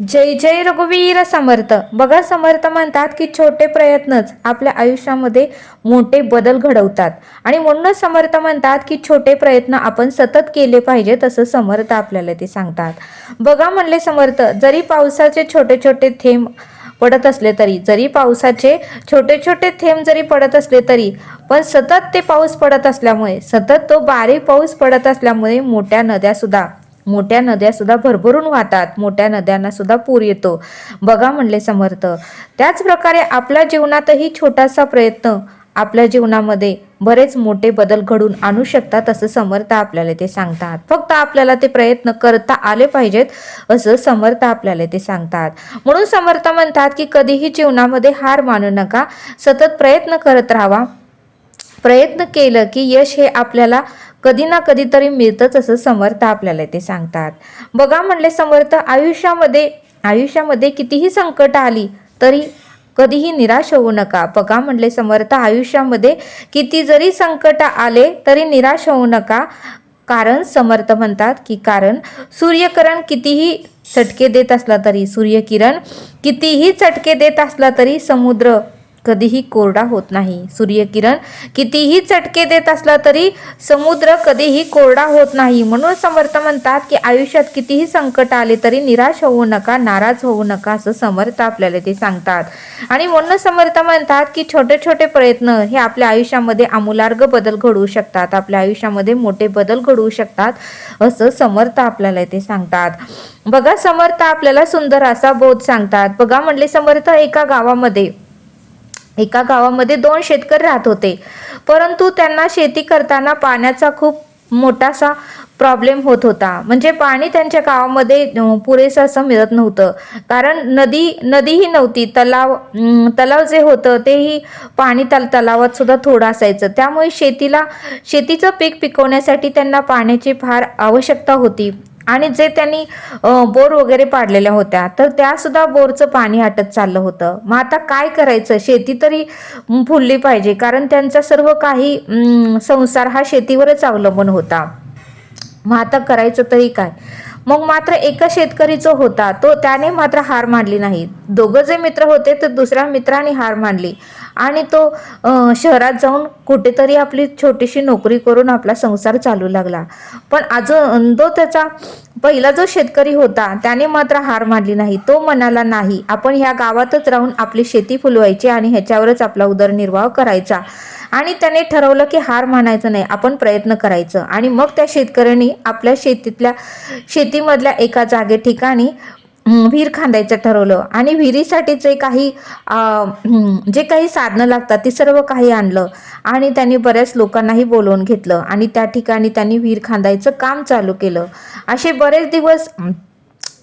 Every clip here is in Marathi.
जय जय रघुवीर समर्थ. बघा समर्थ म्हणतात की छोटे प्रयत्नच आपल्या आयुष्यामध्ये मोठे बदल घडवतात. आणि म्हणूनच समर्थ म्हणतात की छोटे प्रयत्न आपण सतत केले पाहिजे तसं समर्थ आपल्याला ते सांगतात. बघा म्हणले समर्थ जरी पावसाचे छोटे छोटे थेंब पडत असले तरी जरी पावसाचे छोटे छोटे थेंब जरी पडत असले तरी पण सतत ते पाऊस पडत असल्यामुळे सतत तो बारीक पाऊस पडत असल्यामुळे मोठ्या नद्या सुद्धा मोठ्या नद्या सुद्धा भरभरून वाहतात मोठ्या नद्यांना सुद्धा पूर येतो. बघा म्हणले समर्थ. त्याच प्रकारे आपल्या जीवनातही छोटासा प्रयत्न आपल्या जीवनामध्ये बरेच मोठे बदल घडून आणू शकतात असं समर्थ आपल्याला ते सांगतात. फक्त आपल्याला ते प्रयत्न करता आले पाहिजेत असं समर्थ आपल्याला ते सांगतात. म्हणून समर्थ म्हणतात की कधीही जीवनामध्ये हार मानू नका. सतत प्रयत्न करत राहावा प्रयत्न केलं की यश हे आपल्याला कधी ना कधीतरी मिळतंच असं समर्थ आपल्याला ते सांगतात. बघा म्हणले समर्थ आयुष्यामध्ये आयुष्यामध्ये कितीही संकट आली तरी कधीही निराश होऊ नका. बघा म्हणले समर्थ आयुष्यामध्ये किती जरी संकट आले तरी निराश होऊ नका. कारण समर्थ म्हणतात की कारण सूर्यकरण कितीही चटके देत असला तरी सूर्यकिरण कितीही चटके देत असला तरी समुद्र कधीही कोरडा होत नाही. सूर्यकिरण कितीही चटके देत असला तरी समुद्र कधीही कोरडा होत नाही. म्हणून समर्थ म्हणतात की आयुष्यात कितीही संकट आले तरी निराश होऊ नका नाराज होऊ नका असं समर्थ आपल्याला ते सांगतात. आणि म्हणून समर्थ म्हणतात की छोटे छोटे प्रयत्न हे आपल्या आयुष्यामध्ये आमूलार्ग बदल घडवू शकतात. आपल्या आयुष्यामध्ये मोठे बदल घडवू शकतात असं समर्थ आपल्याला ते सांगतात. बघा समर्थ आपल्याला सुंदर असा बोध सांगतात. बघा म्हणले समर्थ एका गावामध्ये एका गावामध्ये दोन शेतकरी राहत होते. परंतु त्यांना शेती करताना पाण्याचा खूप मोठासा प्रॉब्लेम होत होता. म्हणजे पाणी त्यांच्या गावामध्ये पुरेसं असं मिळत नव्हतं. कारण नदी नदीही नव्हती. तलाव तलाव जे होतं तेही पाणी तल तलावात सुद्धा थोडं असायचं. त्यामुळे शेतीला शेतीचं पीक पिकवण्यासाठी त्यांना पाण्याची फार आवश्यकता होती. आणि जे त्यांनी बोर वगैरे पाडलेल्या होत्या तर त्या सुद्धा बोरचं पाणी हटत चाललं होतं. मग आता काय करायचं? शेती तरी फुलली पाहिजे. कारण त्यांचा सर्व काही संसार हा शेतीवरच अवलंबून होता. मग आता करायचं तरी काय? मग मात्र एका शेतकरी जो होता तो त्याने मात्र हार मानली नाही. दोघं जे मित्र होते तर दुसऱ्या मित्राने हार मानली. आणि तो शहरात जाऊन कुठेतरी आपली छोटीशी नोकरी करून आपला संसार चालू लागला. पण अजून तो त्याचा पहिला जो शेतकरी होता त्याने मात्र हार मानली नाही. तो म्हणाला नाही आपण ह्या गावातच राहून आपली शेती फुलवायची आणि ह्याच्यावरच आपला उदरनिर्वाह करायचा. आणि त्याने ठरवलं की हार मानायचं नाही आपण प्रयत्न करायचं. आणि मग त्या शेतकऱ्यांनी आपल्या शेतीतल्या शेतीमधल्या एका जागे ठिकाणी विहीर खांदायचं ठरवलं. आणि विहिरीसाठीचे काही जे काही साधनं लागतात ती सर्व काही आणलं. आणि त्यांनी बऱ्याच लोकांनाही बोलवून घेतलं. आणि त्या ठिकाणी त्यांनी विहीर खांदायचं काम चालू केलं. असे बरेच दिवस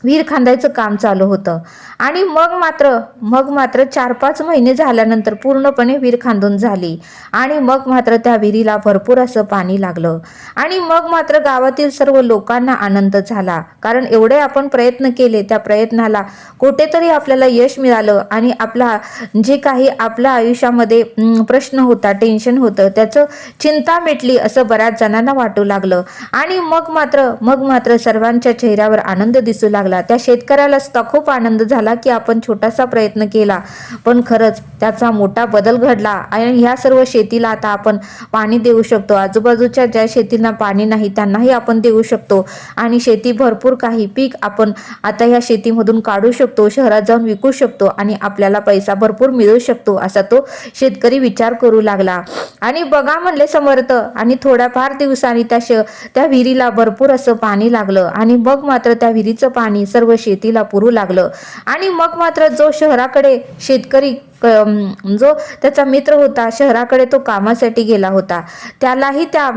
विहीर खांदायचं काम चालू होतं. आणि मग मात्र मग मात्र चार पाच महिने झाल्यानंतर पूर्णपणे विहीर खांदून झाली. आणि मग मात्र त्या विहिरीला भरपूर असं पाणी लागलं. आणि मग मात्र गावातील सर्व लोकांना आनंद झाला. कारण एवढे आपण प्रयत्न केले त्या प्रयत्नाला कुठेतरी आपल्याला यश मिळालं. आणि आपला जे काही आपल्या आयुष्यामध्ये प्रश्न होता टेन्शन होतं त्याचं चिंता मिटली असं बऱ्याच जणांना वाटू लागलं. आणि मग मात्र मग मात्र सर्वांच्या चेहऱ्यावर आनंद दिसू लागला. त्या शेतकऱ्याला सुद्धा खूप आनंद झाला की आपण छोटासा प्रयत्न केला. पण खरंच त्याचा मोठा बदल घडला आणि ह्या सर्व शेतीला आता आपण पाणी देऊ शकतो. आजूबाजूच्या ज्या शेतींना पाणी नाही त्यांनाही आपण देऊ शकतो. आणि शेती भरपूर काही पीक आपण आता ह्या शेतीमधून काढू शकतो शहरात जाऊन विकू शकतो आणि आपल्याला पैसा भरपूर मिळू शकतो असा तो शेतकरी विचार करू लागला. आणि बघा म्हणले समर्थ आणि थोड्याफार दिवसांनी त्या श त्या विहिरीला भरपूर असं पाणी लागलं. आणि मग मात्र त्या विहिरीचं पाणी सर्व शेतीला पुरू लागलं. आणि मग मात्र जो शहराकडे शेतकरी क- जो त्याचा मित्र होता शहराकडे तो कामासाठी गेला होता. त्यालाही त्या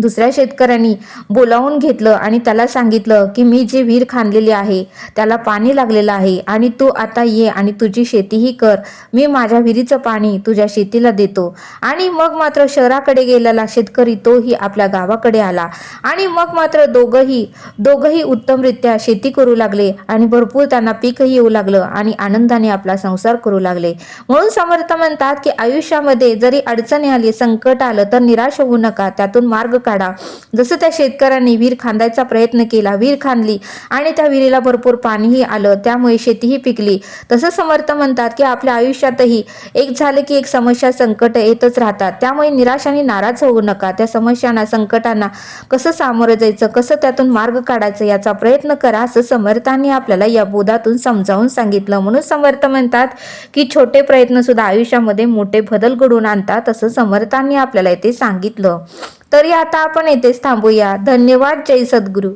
दुसऱ्या शेतकऱ्यांनी बोलावून घेतलं आणि त्याला सांगितलं की मी जी विहीर खांदलेली आहे त्याला पाणी लागलेलं आहे आणि तू आता ये आणि तुझी शेतीही कर. मी माझ्या विहिरीचं पाणी तुझ्या शेतीला देतो. आणि मग मात्र शहराकडे गेलेला शेतकरी तोही आपल्या गावाकडे आला. आणि मग मात्र दोघंही दोघंही उत्तमरित्या शेती करू लागले आणि भरपूर त्यांना पीकही येऊ लागलं आणि आनंदाने आपला संसार करू लागले. म्हणून समर्थ म्हणतात की आयुष्यामध्ये जरी अडचणी आली संकट आलं तर निराश होऊ नका. त्यातून मार्ग काढा. जसं त्या शेतकऱ्यांनी विहीर खांदायचा प्रयत्न केला विहीर खांदली आणि त्या विहिरीला भरपूर पाणीही आलं त्यामुळे शेतीही पिकली. तसं समर्थ म्हणतात की आपल्या आयुष्यातही एक झालं की एक समस्या संकट येतच राहतात. त्यामुळे निराश आणि नाराज होऊ नका. त्या समस्यांना संकटांना कसं सामोरं जायचं कसं त्यातून मार्ग काढायचं याचा प्रयत्न करा असं समर्थांनी आपल्याला या बोधातून समजावून सांगितलं. म्हणून समर्थ म्हणतात की छोटे प्रयत्न सुद्धा आयुष्यामध्ये मोठे बदल घडवून आणतात असं समर्थांनी आपल्याला येथे सांगितलं. तरी आता आपण येथेच थांबूया. धन्यवाद जय सद्गुरू.